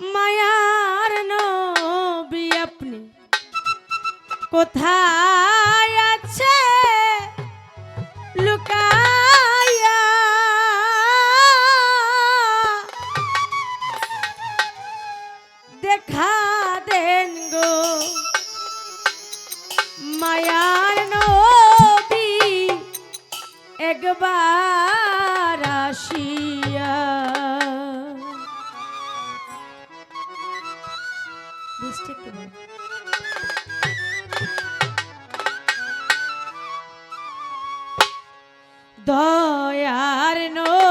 মায়ার নবী আপনি কোথায় আছে? লুকাইয়া। দেখা দেন গো। মায়ার নবী একবার দয়ার নো